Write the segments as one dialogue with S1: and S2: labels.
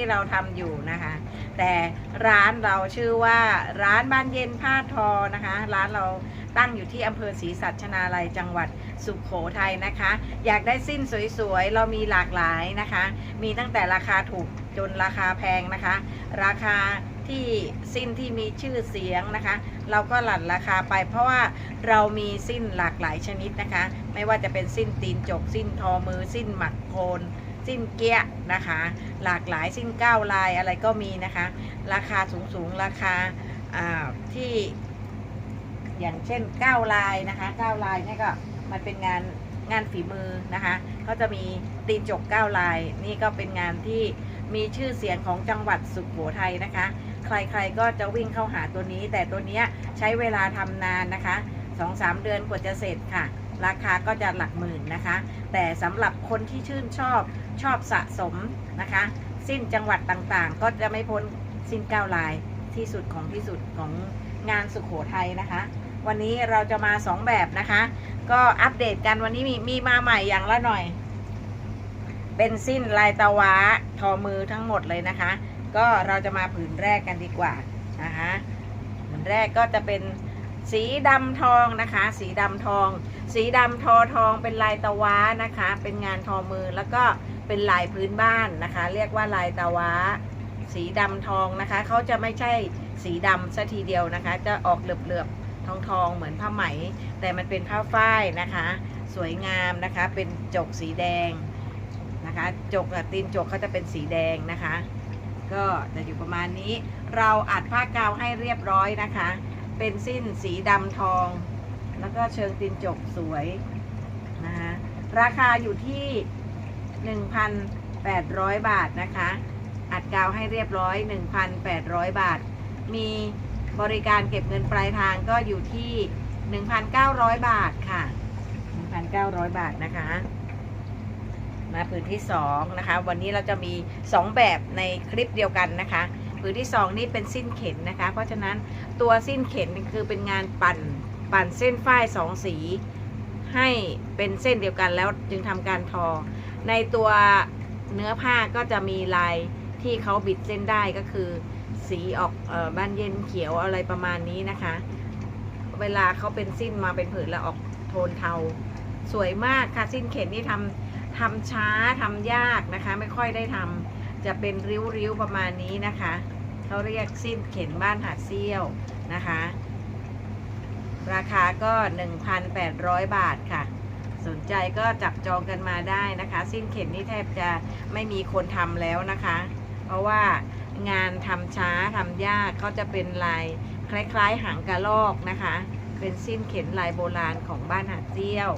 S1: ที่เราทำอยู่นะคะ แต่ร้านเราชื่อว่าร้านบ้านเย็นผ้าทอนะคะ ร้านเราตั้งอยู่ที่อำเภอศรีสัชนาลัยจังหวัดสุขโขทัยนะคะ อยากได้สิ้นสวยๆ เรามีหลากหลายนะคะ มีตั้งแต่ราคาถูกจนราคาแพงนะคะ ราคาที่สิ้นที่มีชื่อเสียงนะคะ เราก็หลั่นราคาไปเพราะว่าเรามีสิ้นหลากหลายชนิดนะคะ ไม่ว่าจะเป็นสิ้นตีนจก สิ้นทอมือ สิ้นหมักโคน สิ้นเกี้ยนะคะ หลากหลายสิ้นเก้าลายอะไรก็มีนะคะ ราคาสูงๆราคาที่ อย่างเช่นเก้าลายนะคะเก้าลายนี่ก็มันเป็นงานงานฝีมือนะคะเขาจะมีตีนจกเก้าลาย นี่ก็เป็นงานที่มีชื่อเสียงของจังหวัดสุขโขทัยนะคะ ใครๆก็จะวิ่งเข้าหาตัวนี้ แต่ตัวเนี้ยใช้เวลาทำนานนะคะสองสามเดือนกว่าจะเสร็จค่ะ ราคาก็จะหลักหมื่นนะคะ แต่สำหรับคนที่ชื่นชอบชอบสะสมนะคะ สิ้นจังหวัดต่างๆ ก็จะไม่พ้นสิ้นเก้าลายที่สุดของที่สุดของงานสุขโขทัยนะคะ วันนี้เราจะมาสองแบบนะคะ ก็อัปเดตกันวันนี้มีมีมาใหม่อย่างละหน่อย เป็นสิ้นลายตะวะทอมือทั้งหมดเลยนะคะ ก็เราจะมาผืนแรกกันดีกว่านะคะผืนแรกก็จะเป็น สีดำทองนะคะ สีดำทอง สีดำทอทองเป็นลายตะวะนะคะ เป็นงานทอมือแล้วก็เป็นลายพื้นบ้านนะคะ เรียกว่าลายตะวะสีดำทองนะคะเขาจะไม่ใช่สีดำซะทีเดียวนะคะ จะออกเหลือบๆทองทองเหมือนผ้าไหม แต่มันเป็นผ้าฝ้ายนะคะ สวยงามนะคะ เป็นจกสีแดงนะคะจกกับตีนจกเขาจะเป็นสีแดงนะคะ ก็จะอยู่ประมาณนี้ เราอัดผ้ากาวให้เรียบร้อยนะคะ เป็นสิ้นสีดำทอง แล้วก็เชิงตีนจกสวยนะคะราคาอยู่ที่ 1,800 บาทนะคะ อัดกาวให้เรียบร้อย 1,800 บาท มีบริการเก็บเงินปลายทางก็อยู่ที่ 1,900 บาทค่ะ 1,900 บาทนะคะ มาผืนที่ 2 นะคะ วันนี้เราจะมี 2 แบบในคลิปเดียวกันนะคะ ผืนที่ 2 นี่เป็นสิ้นเข็นนะคะ เพราะฉะนั้นตัวสิ้นเข็นคือเป็นงานปั่นปั่นเส้นฝ้ายสองสี ให้เป็นเส้นเดียวกันแล้วจึงทำการทอ ในตัวเนื้อผ้าก็จะมีลายที่เขาบิดเส้นได้ก็คือ สีออกออบ้านเย็นเขียวอะไรประมาณนี้นะคะ เวลาเขาเป็นสิ้นมาเป็นผืนแล้วออกโทนเทา สวยมากค่ะสิ้นเข็นนี่ทำทำช้าทำยากนะคะ ไม่ค่อยได้ทำ จะเป็นริ้วๆประมาณนี้นะคะเขาเรียกสิ้นเข็นบ้านหาดเซี่ยวนะคะ ราคาก็ 1,800 บาทค่ะ สนใจก็จับจองกันมาได้นะคะ สิ้นเข็นนี่แทบจะไม่มีคนทำแล้วนะคะ เพราะว่างานทำช้าทำยากเขาจะเป็นลายคล้ายๆหางกระลอกนะคะ เป็นสิ้นเข็นลายโบราณของบ้านหาดเจี้ยว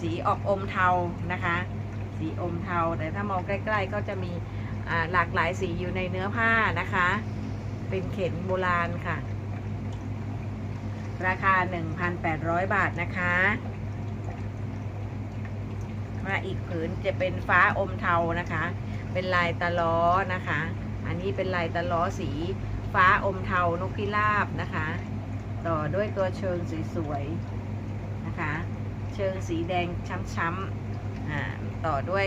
S1: สีออกอมเทานะคะ สีอมเทา แต่ถ้ามองใกล้ๆ ก็จะมีหลากหลายสีอยู่ในเนื้อผ้านะคะ เป็นเข็นโบราณค่ะ ราคา 1,800 บาทนะคะมาอีกผืนจะเป็นฟ้าอมเทานะคะ เป็นลายตะล้อนะคะ อันนี้เป็นลายตะล้อสีฟ้าอมเทานกพิราบนะคะ ต่อด้วยตัวเชิงสวยๆนะคะ เชิงสีแดงช้ำๆอ่า ต่อด้วย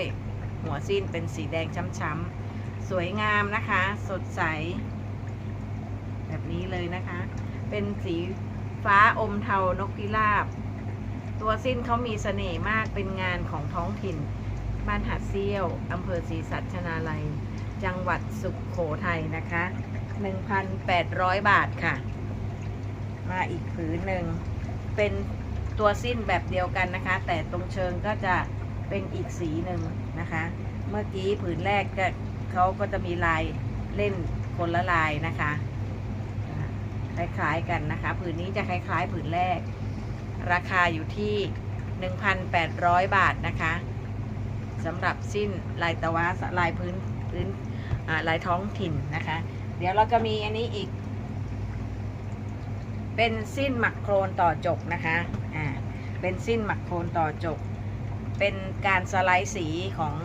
S1: หัวสิ้นเป็นสีแดงช้ำๆ สวยงามนะคะ สดใส แบบนี้เลยนะคะ เป็นสีฟ้าอมเทานกพิราบ ตัวสิ้นเขามีเสน่ห์มากเป็นงานของท้องถิ่น บ้านหาดเซี่ยวอำเภอศรีสัชนาลัย จังหวัดสุขโขทัยนะคะ 1,800 บาทค่ะ มาอีกผืนหนึ่ง เป็นตัวสิ้นแบบเดียวกันนะคะ แต่ตรงเชิงก็จะ เป็นอีกสีหนึ่งนะคะ เมื่อกี้ผืนแรกก็เขาก็จะมีลายเล่นคนละลายนะคะ คล้ายๆกันนะคะ ผืนนี้จะคล้ายๆผืนแรก ราคาอยู่ที่ 1,800 บาทนะคะสำหรับสิ้นลายตะวะลายพื้นพื้นลายท้องถิ่นนะคะ เดี๋ยวเราจะมีอันนี้อีก เป็นสิ้นหมักโครนต่อจกนะคะอ่าเป็นสิ้นหมักโครนต่อจก เป็นการสไลด์สีของ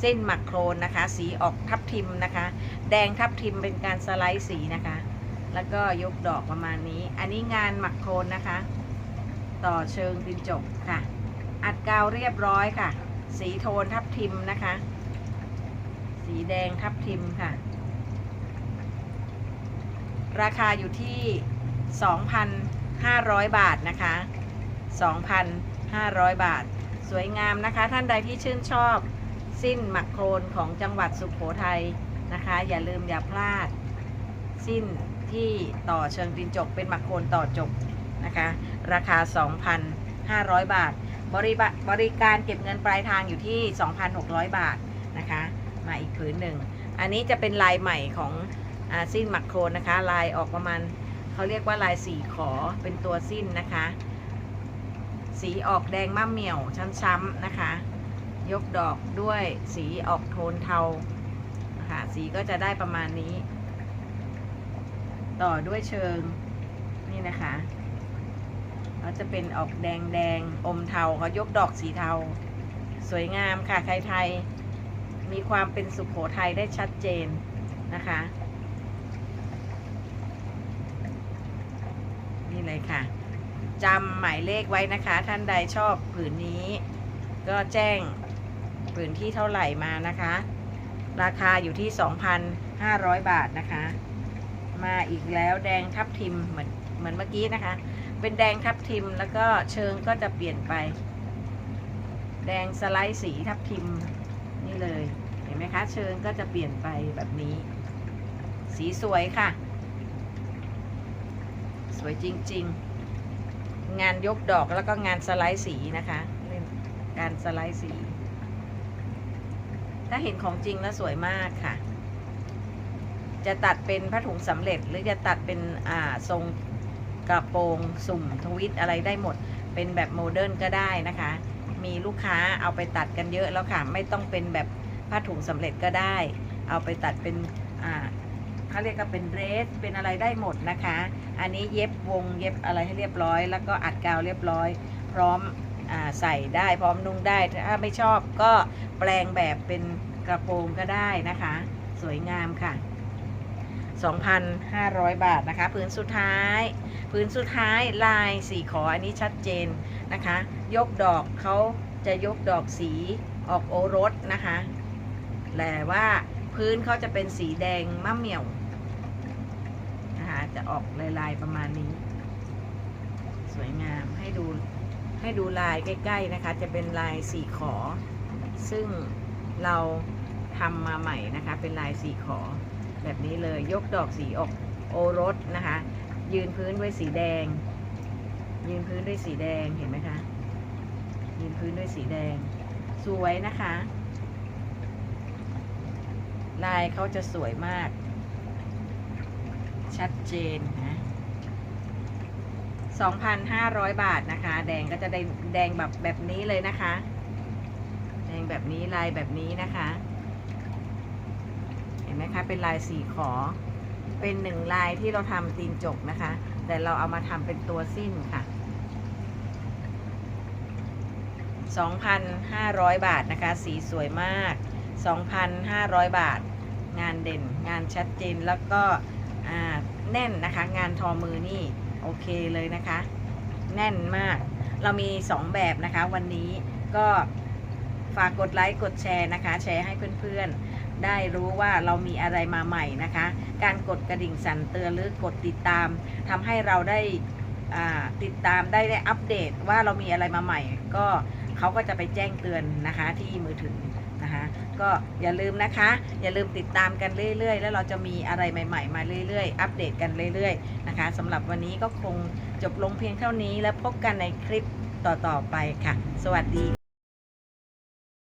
S1: เส้นหมักโครนนะคะ สีออกทับทิมนะคะ แดงทับทิมเป็นการสไลด์สีนะคะ แล้วก็ยกดอกประมาณนี้ อันนี้งานหมักโครนนะคะ ต่อเชิงดินจกค่ะ อัดกาวเรียบร้อยค่ะ สีโทนทับทิมนะคะสสีแดงทับทิมค่ะ ราคาอยู่ที่ 2,500 บาทนะคะ 2,500 บาท สวยงามนะคะ ท่านใดที่ชื่นชอบสิ้นหมักโครนของจังหวัดสุขโขทัยนะคะ อย่าลืมอย่าพลาด สิ้นที่ต่อเชิงดินจกเป็นหมักโครนต่อจกนะคะ ราคา 2,500 บาท บริบะบริการเก็บเงินปลายทางอยู่ที่ 2,600 บาทนะคะ มาอีกผืนหนึ่ง อันนี้จะเป็นลายใหม่ของอสิ้นหมักโครนนะคะ ลายออกประมาณเขาเรียกว่าลายสีขอเป็นตัวสิ้นนะคะ สีออกแดงมะเหมี่ยวช้ำๆนะคะ ยกดอกด้วยสีออกโทนเทานะคะสีก็จะได้ประมาณนี้ ต่อด้วยเชิงนี่นะคะเขาจะเป็นออกแดงแดงอมเทาเขายกดอกสีเทา สวยงามค่ะใครไทยมีความเป็นสุขโขทัยได้ชัดเจนนะคะ นี่เลยค่ะ จำหมายเลขไว้นะคะ ท่านใดชอบผืนนี้ ก็แจ้งผืนที่เท่าไหร่มานะคะ ราคาอยู่ที่ 2,500 บาทนะคะ มาอีกแล้วแดงทับทิมเหมือนเหมือนเมื่อกี้นะคะ เป็นแดงทับทิมแล้วก็เชิงก็จะเปลี่ยนไป แดงสไลด์สีทับทิมนี่เลยเห็นไหมคะ เชิงก็จะเปลี่ยนไปแบบนี้ สีสวยค่ะ สวยจริง ๆ งานยกดอกแล้วก็งานสไลด์สีนะคะการสไลด์สี ถ้าเห็นของจริงแล้วสวยมากค่ะ จะตัดเป็นผ้าถุงสำเร็จ หรือจะตัดเป็นอ่าทรงกระโปรงสุ่มทวิตอะไรได้หมด เป็นแบบโมเดิร์นก็ได้นะคะ มีลูกค้าเอาไปตัดกันเยอะแล้วค่ะ ไม่ต้องเป็นแบบผ้าถุงสำเร็จก็ได้ เอาไปตัดเป็นอ่า เขาเรียกก็เป็นเดรสเป็นอะไรได้หมดนะคะ อันนี้เย็บวงเย็บอะไรให้เรียบร้อย แล้วก็อัดกาวเรียบร้อย พร้อมอใส่ได้พร้อมนุ่งได้ถ้าไม่ชอบก็แปลงแบบเป็นกระโปรงก็ได้นะคะ สวยงามค่ะ 2,500 บาทนะคะพื้นสุดท้ายพื้นสุดท้ายลายสีขออันนี้ชัดเจนนะคะ ยกดอกเขาจะยกดอกสีออกโอรสนะคะแต่ว่า พื้นเขาจะเป็นสีแดงมะเหมี่ยวนะคะจะออกลายๆประมาณนี้ สวยงามให้ดูให้ดูลายใกล้ ๆนะคะ จะเป็นลายสีขอ ซึ่งเราทำมาใหม่นะคะ เป็นลายสีขอ แบบนี้เลยยกดอกสีออกโอรสนะคะ ยืนพื้นด้วยสีแดง ยืนพื้นด้วยสีแดงเห็นไหมคะ ยืนพื้นด้วยสีแดง สวยนะคะ ลายเขาจะสวยมาก ชัดเจนนะ2,500 บาทนะคะ แดงก็จะได้แดงแบบแบบนี้เลยนะคะ แดงแบบนี้ลายแบบนี้นะคะ เห็นไหมคะ เป็นลายสีขอ เป็นหนึ่งลายที่เราทำตีนจกนะคะ แต่เราเอามาทำเป็นตัวสิ้นค่ะ 2,500 บาทนะคะ สีสวยมาก 2,500 บาท งานเด่น งานชัดเจนแล้วก็แน่นนะคะ งานทอมือนี่โอเคเลยนะคะ แน่นมาก เรามี 2 แบบนะคะ วันนี้ก็ฝากกดไลค์กดแชร์นะคะ แชร์ให้เพื่อนๆ ได้รู้ว่าเรามีอะไรมาใหม่นะคะ การกดกระดิ่งสั่นเตือนหรือกดติดตามทำให้เราได้ติดตามได้ได้อัปเดตว่าเรามีอะไรมาใหม่ ก็ เขาก็จะไปแจ้งเตือนนะคะที่มือถือนะคะ ก็อย่าลืมนะคะ อย่าลืมติดตามกันเรื่อย ๆ แล้วเราจะมีอะไรใหม่ ๆ มาเรื่อย ๆ อัปเดตกันเรื่อย ๆ นะคะสำหรับวันนี้ก็คงจบลงเพียงเท่านี้แล้วพบกันในคลิปต่อๆไปค่ะ สวัสดี